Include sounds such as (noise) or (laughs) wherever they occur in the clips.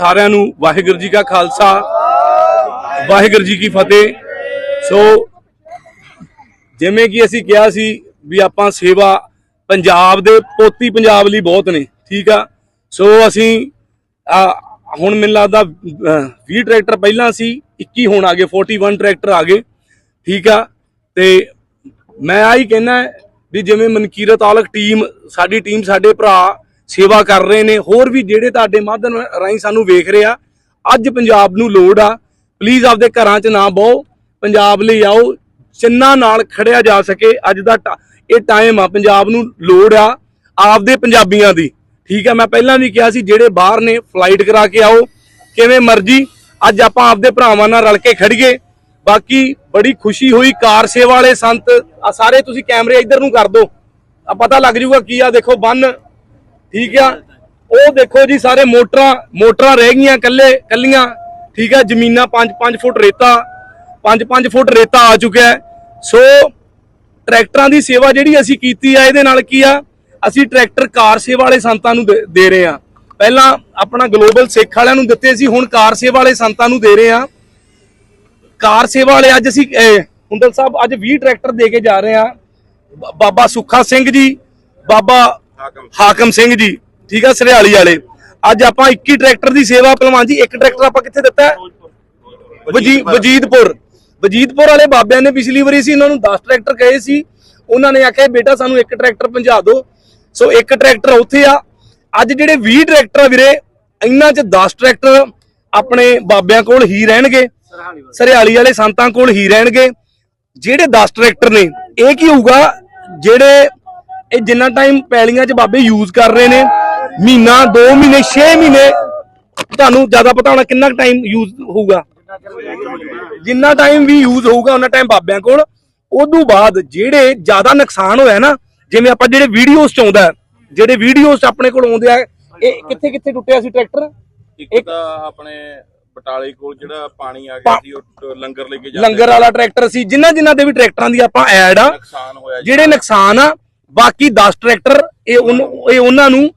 ਸਾਰਿਆਂ ਨੂੰ ਵਾਹਿਗੁਰੂ ਜੀ ਕਾ ਖਾਲਸਾ ਵਾਹਿਗੁਰੂ ਜੀ ਕੀ ਫਤਿਹ। ਸੋ ਜਿਵੇਂ ਕਿ ਅਸੀਂ ਕਿਹਾ ਸੀ ਵੀ ਆਪਾਂ ਸੇਵਾ ਪੰਜਾਬ ਦੇ ਪੋਤੀ ਪੰਜਾਬ ਲਈ ਬਹੁਤ ਨੇ ਠੀਕ ਆ? ਸੋ ਅਸੀਂ ਹੁਣ ਮੈਨੂੰ ਲੱਗਦਾ ਅਹ, 20 ਟਰੈਕਟਰ ਪਹਿਲਾਂ ਸੀ 21 ਹੁਣ ਆ ਗਏ 41 ਟਰੈਕਟਰ ਆ ਗਏ ਠੀਕ ਆ? ਤੇ ਮੈਂ ਆਹੀ ਕਹਿਣਾ ਵੀ ਜਿਵੇਂ ਮਨਕੀਰਤ ਔਲਖ ਟੀਮ ਸਾਡੀ ਟੀਮ ਸਾਡੇ ਭਰਾ ਸੇਵਾ ਕਰ ਰਹੇ ਨੇ। ਹੋਰ ਵੀ ਜਿਹੜੇ ਤੁਹਾਡੇ ਮਾਧਿਅਮ ਰਾਹੀਂ ਸਾਨੂੰ ਵੇਖ ਰਹੇ ਆ, ਅੱਜ ਪੰਜਾਬ ਨੂੰ ਲੋੜ ਆ। ਪਲੀਜ਼ ਆਪਦੇ ਘਰਾਂ 'ਚ ਨਾ ਬਹੁ। ਪੰਜਾਬ ਲਈ ਆਓ। ਚੰਨਾ ਨਾਲ ਖੜਿਆ ਜਾ ਸਕੇ, ਅੱਜ ਦਾ ਟ- ਇਹ ਟਾਈਮ ਆ। ਪੰਜਾਬ ਨੂੰ ਲੋੜ ਆ ਆਪਦੇ ਪੰਜਾਬੀਆਂ ਦੀ। ਠੀਕ ਆ, ਮੈਂ ਪਹਿਲਾਂ ਵੀ ਕਿਹਾ ਸੀ, ਜਿਹੜੇ ਬਾਹਰ ਨੇ ਫਲਾਈਟ ਕਰਾ ਕੇ ਆਓ। ਕਿਵੇਂ ਮਰਜ਼ੀ, ਅੱਜ ਆਪਾਂ ਆਪਦੇ ਭਰਾਵਾਂ ਨਾਲ ਰਲ ਕੇ ਖੜੀਏ। ਬਾਕੀ ਬੜੀ ਖੁਸ਼ੀ ਹੋਈ, ਕਾਰ ਸੇਵਾ ਵਾਲੇ ਸੰਤ ਆ ਸਾਰੇ ਤੁਸੀਂ ਕੈਮਰੇ ਇੱਧਰ ਨੂੰ ਕਰ ਦਿਓ। ਆ ਪਤਾ ਲੱਗ ਜੂਗਾ ਕੀ ਆ, ਦੇਖੋ ਬੰਨ। ਠੀਕ ਆ? ਉਹ ਦੇਖੋ ਜੀ ਸਾਰੇ ਮੋਟਰਾਂ ਮੋਟਰਾਂ ਰਹਿ ਗਈਆਂ ਕੱਲੇ ਕੱਲੀਆਂ ਠੀਕ ਆ ਜ਼ਮੀਨਾਂ 5-5 ਫੁੱਟ ਰੇਤਾ 5-5 ਫੁੱਟ ਰੇਤਾ ਆ ਚੁੱਕਿਆ ਸੋ ਟਰੈਕਟਰਾਂ ਦੀ ਸੇਵਾ ਜਿਹੜੀ ਅਸੀਂ ਕੀਤੀ ਆ ਇਹਦੇ ਨਾਲ ਕੀ ਆ? ਅਸੀਂ ਟਰੈਕਟਰ ਕਾਰ ਸੇਵਾ ਵਾਲੇ ਸੰਤਾਂ ਨੂੰ ਦੇ- ਦੇ ਰਹੇ ਆ। ਪਹਿਲਾਂ ਆਪਣਾ ਗਲੋਬਲ ਸਿੱਖ ਵਾਲਿਆਂ ਨੂੰ ਦਿੱਤੇ ਸੀ ਹੁਣ ਕਾਰ ਸੇਵਾ ਵਾਲੇ ਸੰਤਾਂ ਨੂੰ ਦੇ ਰਹੇ ਆ। ਕਾਰ ਸੇਵਾ ਵਾਲੇ ਅੱਜ ਅਸੀਂ ਅਹ, ਹੁੰਦਲ ਸਾਹਿਬ ਅੱਜ 20 ਟਰੈਕਟਰ ਦੇ ਕੇ ਜਾ ਰਹੇ ਆ। ਬਾਬਾ ਸੁੱਖਾ ਸਿੰਘ ਜੀ ਬਾਬਾ ਹਾਕਮ ਸਿੰਘ। ਜੀ ਠੀਕ ਆ ਸਰਿਆਲੀ ਵਾਲੇ। ਅੱਜ ਆਪਾਂ 21 ਟਰੈਕਟਰ ਦੀ ਸੇਵਾ ਪਹਿਲਵਾਨ ਜੀ ਇੱਕ ਟਰੈਕਟਰ ਆਪਾਂ ਕਿੱਥੇ ਦਿੱਤਾ? ਵਜੀਦਪੁਰ। ਵਜੀਦਪੁਰ। ਵਾਲੇ ਬਾਬਿਆਂ ਨੇ ਪਿਛਲੀ ਵਾਰੀ ਸੀ ਇਹਨਾਂ ਨੂੰ 10 ਟਰੈਕਟਰ ਕਹੇ ਸੀ। ਉਹਨਾਂ ਨੇ ਆਖਿਆ ਬੇਟਾ ਸਾਨੂੰ ਇੱਕ ਟਰੈਕਟਰ ਪਹੁੰਚਾ ਦਿਓ। ਸੋ ਇੱਕ ਟਰੈਕਟਰ ਉੱਥੇ ਆ। ਅੱਜ ਜਿਹੜੇ 20 ਟਰੈਕਟਰ ਆ ਵੀਰੇ ਇਹਨਾਂ 'ਚ 10 ਟਰੈਕਟਰ ਆਪਣੇ ਬਾਬਿਆਂ ਕੋਲ ਹੀ ਰਹਿਣਗੇ। ਸਰਿਆਲੀ ਵਾਲੇ। ਸੰਤਾਂ ਕੋਲ ਹੀ ਰਹਿਣਗੇ। ਜਿਹੜੇ 10 ਟਰੈਕਟਰ ਨੇ ਇਹ ਕੀ ਹੋਊਗਾ? ਜਿਹੜੇ ਇਹ ਜਿੰਨਾ ਟਾਈਮ ਪੈਲੀਆਂ 'ਚ ਬਾਬੇ ਯੂਜ਼ ਕਰ ਰਹੇ ਨੇ ਮਹੀਨਾ 2 ਮਹੀਨੇ 6 ਮਹੀਨੇ ਤੁਹਾਨੂੰ ਜ਼ਿਆਦਾ ਪਤਾ ਹੋਣਾ ਕਿੰਨਾ ਟਾਈਮ ਯੂਜ਼ ਹੋਊਗਾ। ਜਿੰਨਾ ਟਾਈਮ ਵੀ ਯੂਜ਼ ਹੋਊਗਾ ਉਹਨਾਂ ਟਾਈਮ ਬਾਬਿਆਂ ਕੋਲ। ਉਦੋਂ ਬਾਅਦ ਜਿਹੜੇ ਜ਼ਿਆਦਾ ਨੁਕਸਾਨ ਹੋਇਆ ਨਾ ਜਿਵੇਂ ਆਪਾਂ ਜਿਹੜੇ ਵੀਡੀਓਜ਼ ਚ ਆਉਂਦਾ ਜਿਹੜੇ ਵੀਡੀਓਜ਼ ਆਪਣੇ ਕੋਲ ਆਉਂਦੇ ਆ ਇਹ ਕਿੱਥੇ ਕਿੱਥੇ ਟੁੱਟਿਆ ਸੀ ਟਰੈਕਟਰ ਇੱਕ ਤਾਂ ਆਪਣੇ ਬਟਾਲੇ ਕੋਲ ਜਿਹੜਾ ਪਾਣੀ ਆ ਗਿਆ ਸੀ ਉਹ ਲੰਗਰ ਲੈ ਕੇ ਜਾਂਦੇ ਲੰਗਰ ਵਾਲਾ ਟਰੈਕਟਰ ਸੀ। ਜਿਨ੍ਹਾਂ ਜਿਨ੍ਹਾਂ ਦੇ ਵੀ ਟਰੈਕਟਰਾਂ ਦੀ ਆਪਾਂ ਐਡ ਆ ਨੁਕਸਾਨ ਹੋਇਆ ਜੀ। ਜਿਹੜੇ ਨੁਕਸਾਨ ਆ ਬਾਕੀ 10 ਟਰੈਕਟਰ ਇਹ ਉਹਨੂੰ- ਇਹ ਉਹਨਾਂ ਨੂੰ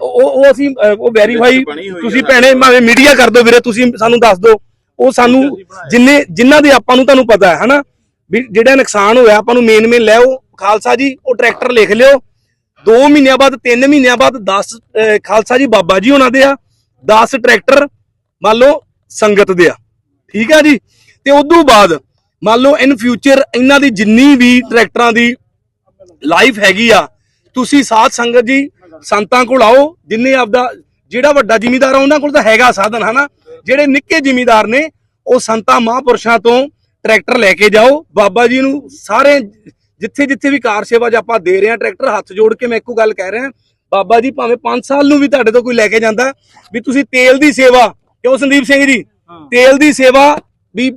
ਉਹ ਉਹ ਅਸੀਂ ਅਹ, ਉਹ ਵੈਰੀਫਾਈ ਤੁਸੀਂ। ਭੈਣੇ ਭਾਵੇਂ ਮੀਡੀਆ ਕਰ ਦਿਓ ਵੀਰੇ ਤੁਸੀਂ ਸਾਨੂੰ ਦੱਸ ਦਿਓ। ਉਹ ਸਾਨੂੰ ਜਿੰਨੇ ਜਿਨ੍ਹਾਂ ਦੇ ਆਪਾਂ ਨੂੰ ਤੁਹਾਨੂੰ ਪਤਾ ਹੈ ਹਨਾ? ਵੀ ਜਿਹੜਾ ਨੁਕਸਾਨ ਹੋਇਆ ਆਪਾਂ ਨੂੰ ਮੇਨ ਮੇਨ ਲੈ ਉਹ ਖਾਲਸਾ ਜੀ ਉਹ ਟਰੈਕਟਰ ਲਿਖ ਲਿਓ। 2 ਮਹੀਨਿਆਂ ਬਾਅਦ 3 ਮਹੀਨਿਆਂ ਬਾਅਦ 10 ਖਾਲਸਾ ਜੀ ਬਾਬਾ ਜੀ ਉਹਨਾਂ ਦੇ ਆ। 10 ਟਰੈਕਟਰ ਮੰਨ ਲਓ ਸੰਗਤ ਦੇ ਆ। ਠੀਕ ਆ ਜੀ? ਤੇ ਉਦੋਂ ਬਾਅਦ ਮੰਨ ਲਓ ਇਨ ਫਿਊਚਰ ਇਹਨਾਂ ਦੀ ਜਿੰਨੀ ਵੀ ਟਰੈਕਟਰਾਂ ਦੀ ਲਾਈਫ ਹੈਗੀ ਆ। ਤੁਸੀਂ ਸਾਧ ਸੰਗਤ ਜੀ ਸੰਤਾਂ ਕੋਲ ਆਓ ਜਿੰਨੇ ਆਪਦਾ ਜਿਹੜਾ ਵੱਡਾ ਜ਼ਿਮੀਦਾਰ ਆ ਉਹਨਾਂ ਕੋਲ ਤਾਂ ਹੈਗਾ ਸਾਧਨ ਹਨਾ? ਜਿਹੜੇ ਨਿੱਕੇ ਜ਼ਿਮੀਦਾਰ ਨੇ ਉਹ ਸੰਤਾਂ ਮਹਾਂਪੁਰਸ਼ਾਂ ਤੋਂ ਟਰੈਕਟਰ ਲੈ ਕੇ ਜਾਓ। ਬਾਬਾ ਜੀ ਨੂੰ ਸਾਰੇ ਜਿੱਥੇ ਜਿੱਥੇ ਵੀ ਕਾਰ ਸੇਵਾ 'ਚ ਆਪਾਂ ਦੇ ਰਹੇ ਆ ਟਰੈਕਟਰ ਹੱਥ ਜੋੜ ਕੇ ਮੈਂ ਇੱਕੋ ਗੱਲ ਕਹਿ ਰਿਹਾ। ਬਾਬਾ ਜੀ ਭਾਵੇਂ 5 ਸਾਲ ਨੂੰ ਵੀ ਤੁਹਾਡੇ ਤੋਂ ਕੋਈ ਲੈ ਕੇ ਜਾਂਦਾ ਵੀ ਤੁਸੀਂ ਤੇਲ ਦੀ ਸੇਵਾ ਕਿਉਂ ਸੰਦੀਪ ਸਿੰਘ ਜੀ? ਤੇਲ ਦੀ ਸੇਵਾ ਵੀ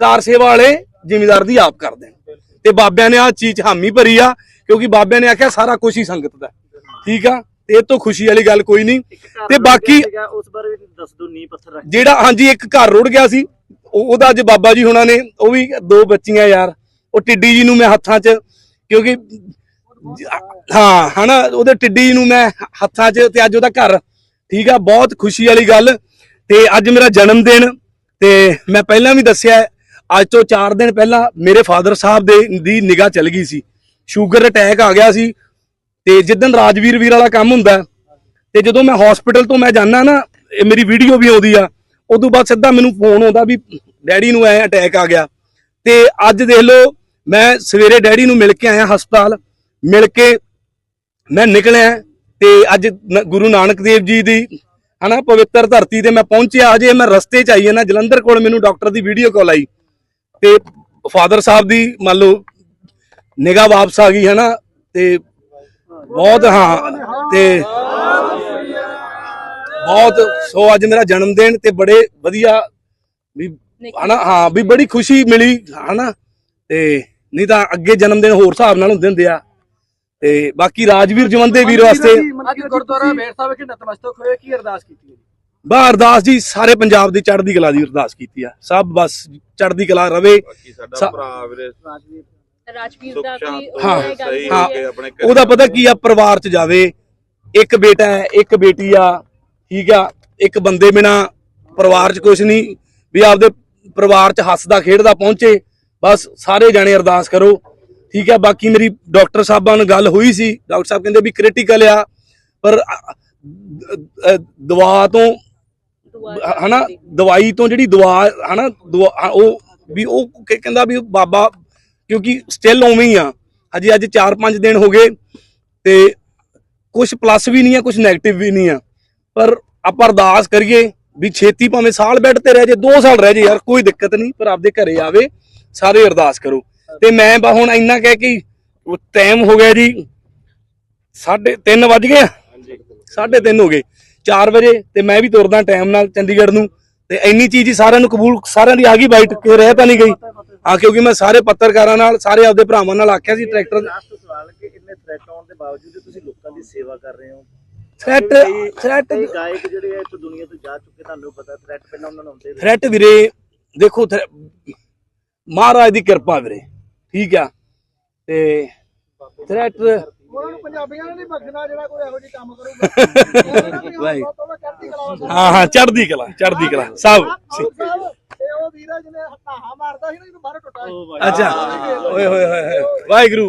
ਕਾਰ ਸੇਵਾ ਵਾਲੇ ਜ਼ਿਮੀਦਾਰ ਦੀ ਆਪ ਕਰਦੇ ਨੇ। ਤੇ ਬਾਬਿਆਂ ਨੇ ਆ ਚੀਜ਼ ਹਾਮੀ ਭਰੀ ਆ ਕਿਉਂਕਿ ਬਾਬਿਆਂ ਨੇ ਆਖਿਆ ਸਾਰਾ ਕੁਝ ਹੀ ਸੰਗਤ ਦਾ। ਠੀਕ ਆ? ਤੇ ਇਹ ਤੋਂ ਖੁਸ਼ੀ ਵਾਲੀ ਗੱਲ ਕੋਈ ਨਹੀਂ। ਤੇ ਬਾਕੀ ਉਸ ਬਾਰੇ ਦੱਸ ਦੋ ਨੀ ਪੱਥਰ ਰੱਖ ਜਿਹੜਾ ਹਾਂਜੀ ਇੱਕ ਘਰ ਰੁੜ ਗਿਆ ਸੀ। ਉਹ- ਉਹਦਾ ਅੱਜ ਬਾਬਾ ਜੀ ਹੁਣਾਂ ਨੇ ਉਹ ਵੀ ਦੋ ਬੱਚੀਆਂ ਯਾਰ। ਉਹ ਟਿੱਡੀ ਜੀ ਨੂੰ ਮੈਂ ਹੱਥਾਂ 'ਚ ਕਿਉਂਕਿ ਜ- ਹਾਂ ਹਨਾ ਉਹਦੇ ਟਿੱਡੀ ਨੂੰ ਮੈਂ ਹੱਥਾਂ 'ਚ ਤੇ ਅੱਜ ਉਹਦਾ ਘਰ। ਠੀਕ ਆ? ਬਹੁਤ ਖੁਸ਼ੀ ਵਾਲੀ ਗੱਲ। ਤੇ ਅੱਜ ਮੇਰਾ ਜਨਮ ਦਿਨ। ਤੇ ਮੈਂ ਪਹਿਲਾਂ ਵੀ ਦੱਸਿਆ ਅੱਜ ਤੋਂ 4 ਦਿਨ ਪਹਿਲਾਂ ਮੇਰੇ ਫਾਦਰ ਸਾਹਿਬ ਦੇ ਦੀ ਨਿਗਾਹ ਚਲ ਗਈ ਸੀ। ਸ਼ੂਗਰ ਅਟੈਕ ਆ ਗਿਆ ਸੀ ਤੇ ਜਿੱਦਣ ਰਾਜਵੀਰ ਵੀਰ ਵਾਲਾ ਕੰਮ ਹੁੰਦਾ ਤੇ ਜਦੋਂ ਮੈਂ ਹਸਪੀਟਲ ਤੋਂ ਮੈਂ ਜਾਣਾ ਨਾ ਮੇਰੀ ਵੀਡੀਓ ਵੀ ਆਉਂਦੀ ਆ, ਉਦੋਂ ਬਾਅਦ ਸਿੱਧਾ ਮੈਨੂੰ ਫੋਨ ਆਉਂਦਾ ਵੀ ਡੈਡੀ ਨੂੰ ਐ ਅਟੈਕ ਆ ਗਿਆ। ਤੇ ਅੱਜ ਦੇਖ ਲਓ, ਮੈਂ ਸਵੇਰੇ ਡੈਡੀ ਨੂੰ ਮਿਲ ਕੇ ਆਇਆ ਹਸਪਤਾਲ, ਮਿਲ ਕੇ ਮੈਂ ਨਿਕਲਿਆ ਤੇ ਅੱਜ ਗੁਰੂ ਨਾਨਕ ਦੇਵ ਜੀ ਦੀ, ਹਨਾ, ਪਵਿੱਤਰ ਧਰਤੀ ਤੇ ਮੈਂ ਪਹੁੰਚਿਆ। ਅਜੇ ਮੈਂ ਰਸਤੇ 'ਚ ਆਈ ਹਾਂ ਨਾ, ਜਲੰਧਰ ਕੋਲ ਮੈਨੂੰ ਡਾਕਟਰ ਦੀ ਵੀਡੀਓ ਕਾਲ ਆਈ ਤੇ ਫਾਦਰ ਸਾਹਿਬ ਦੀ, ਮੰਨ ਲਓ ਨਿਗਾਹ ਵਾਪਸ ਆ ਗਈ ਹਨਾ ਤੇ ਬਹੁਤ ਹਾਂ ਤੇ ਬਹੁਤ ਸੋ ਅੱਜ ਮੇਰਾ ਜਨਮ ਦਿਨ ਤੇ ਬੜੇ ਵਧੀਆ ਵੀ ਹਨਾ ਹਾਂ ਵੀ ਬੜੀ ਖੁਸ਼ੀ ਮਿਲੀ ਹਨਾ ਤੇ ਨਹੀਂ ਤਾਂ ਅੱਗੇ ਜਨਮ ਦਿਨ ਹੋਰ ਹਿਸਾਬ ਨਾਲ ਹੁੰਦੇ ਹੁੰਦੇ ਆ ਤੇ ਬਾਕੀ ਰਾਜਵੀਰ ਜਵੰਦੇ ਵੀਰ ਵਾਸਤੇ ਅੱਜ ਗੁਰਦੁਆਰਾ ਮੇਰ ਸਾਹਿਬ ਵਿਖੇ ਨਤਮਸਤਕ ਹੋਏ ਕੀ ਅਰਦਾਸ ਕੀਤੀ ਹੈ? ਬਾ ਅਰਦਾਸ ਜੀ ਸਾਰੇ ਪੰਜਾਬ ਦੀ ਚੜ੍ਹਦੀ ਕਲਾ ਦੀ ਅਰਦਾਸ ਕੀਤੀ ਆ ਸਭ ਬਸ ਚੜ੍ਹਦੀ ਕਲਾ ਰਵੇ ਬਾਕੀ ਸਾਡਾ ਭਰਾ ਵੀਰੇ। ਰਾਜਵੀਰ ਦਾ ਕੋਈ ਹਾਂ, ਸਹੀ ਹੋ ਆਪਣੇ ਉਹਦਾ ਪਤਾ ਕੀ ਆ ਪਰਿਵਾਰ ਚ ਜਾਵੇ ਇੱਕ ਬੇਟਾ ਹੈ ਇੱਕ ਬੇਟੀ ਆ ਠੀਕ ਆ ਇੱਕ ਬੰਦੇ ਬਿਨਾ ਪਰਿਵਾਰ 'ਚ ਕੁਝ ਨਹੀਂ ਵੀ ਆਪਦੇ ਪਰਿਵਾਰ 'ਚ ਹੱਸਦਾ ਖੇਡਦਾ ਪਹੁੰਚੇ ਬਸ ਸਾਰੇ ਜਾਣੇ ਅਰਦਾਸ ਕਰੋ ਠੀਕ ਹੈ ਬਾਕੀ ਮੇਰੀ ਡਾਕਟਰ ਸਾਹਿਬਾਂ ਨਾਲ ਗੱਲ ਹੋਈ ਸੀ ਡਾਕਟਰ ਸਾਹਿਬ ਕਹਿੰਦੇ ਵੀ ਕ੍ਰਿਟੀਕਲ ਆ ਪਰ ਦਵਾ ਤੋਂ ਹਨਾ ਦਵਾਈ ਤੋਂ ਜਿਹੜੀ ਦਵਾ ਹਨਾ ਉਹ ਵੀ ਉਹ ਕਹਿੰਦਾ ਵੀ ਬਾਬਾ ਕਿਉਂਕਿ ਸਟਿਲ ਉਵੇਂ ਹੀ ਆ। ਹਜੇ ਅੱਜ 4-5 ਦਿਨ ਹੋ ਗਏ ਤੇ ਕੁਝ ਪਲੱਸ ਵੀ ਨਹੀਂ ਆ ਕੁਝ 네ਗੇਟਿਵ ਵੀ ਨਹੀਂ ਆ। ਪਰ ਆਪਾਂ ਅਰਦਾਸ ਕਰੀਏ ਵੀ ਛੇਤੀ ਭਾਵੇਂ ਸਾਲ ਬੈੱਡ ਤੇ ਰਹਿ ਜੇ 2 ਸਾਲ ਰਹਿ ਜੇ ਯਾਰ ਕੋਈ ਦਿੱਕਤ ਨਹੀਂ ਪਰ ਆਪਦੇ ਘਰੇ ਆਵੇ ਸਾਰੇ ਅਰਦਾਸ ਕਰੋ। ਤੇ ਮੈਂ ਬਾ ਹੁਣ ਇੰਨਾ ਕਹਿ ਕੇ ਟਾਈਮ ਹੋ ਗਿਆ ਜੀ ਸਾਢੇ 3 ਵੱਜ ਗਏ ਆ। ਸਾਢੇ 3 ਹੋ ਗਏ। 4 ਵਜੇ ਤੇ ਮੈਂ ਵੀ ਤੁਰਦਾ ਟਾਈਮ ਨਾਲ ਚੰਡੀਗੜ੍ਹ ਨੂੰ। ਤੇ ਇੰਨੀ ਚੀਜ਼ ਹੀ ਸਾਰਿਆਂ ਨੂੰ ਕਬੂਲ ਸਾਰਿਆਂ ਦੀ ਆ ਗਈ ਬਾਈਟ ਕਿ ਰਹਿ ਤਾਂ ਨਹੀਂ ਗਈ? ਹਾਂ ਕਿਉਂਕਿ ਮੈਂ ਸਾਰੇ ਪੱਤਰਕਾਰਾਂ ਨਾਲ ਸਾਰੇ ਆਪਦੇ ਭਰਾਵਾਂ ਨਾਲ ਆਖਿਆ ਸੀ ਟਰੈਕਟਰ ਲਾਸਟ ਸਵਾਲ ਕਿ ਇੰਨੇ ਥ੍ਰੈਟ ਆਉਣ ਦੇ ਬਾਵਜੂਦ ਤੁਸੀਂ ਲੋਕਾਂ ਦੀ ਸੇਵਾ ਕਰ ਰਹੇ ਹੋ? ਥ੍ਰੈਟ ਥ੍ਰੈਟ ਗਾਇਕ ਜਿਹੜੇ ਆ ਇਸ ਦੁਨੀਆ ਤੋਂ ਜਾ ਚੁੱਕੇ ਤੁਹਾਨੂੰ ਪਤਾ ਥ੍ਰੈਟ ਪਹਿਲਾਂ ਉਹਨਾਂ ਨੂੰ ਹੁੰਦੇ। ਥ੍ਰੈਟ ਵੀਰੇ ਦੇਖੋ ਮਹਾਰਾਜ ਦੀ ਕਿਰਪਾ ਵੀਰੇ ਠੀਕ ਆ। ਤੇ ਥ੍ਰੈਟ ਉਹਨਾਂ ਨੂੰ ਪੰਜਾਬੀਆਂ ਨੇ ਨਹੀਂ ਬਖਸ਼ਣਾ ਜਿਹੜਾ ਕੋਈ ਇਹੋ ਜਿਹੀ ਕੰਮ ਕਰੂਗਾ। (laughs) ਹਾਂ ਹਾਂ ਚੜ੍ਹਦੀ ਕਲਾ ਚੜ੍ਹਦੀ ਕਲਾ ਸਭ। ਜਿਹਨੇ ਹਾਹਾ ਮਾਰਦਾ ਸੀ ਨਾ ਜਿਹਨੂੰ ਬਾਹਰ ਟੁੱਟਾ ਸੀ। ਅੱਛਾ। ਓਏ ਹੋਏ ਹੋਏ ਹੋਏ ਵਾਹਿਗੁਰੂ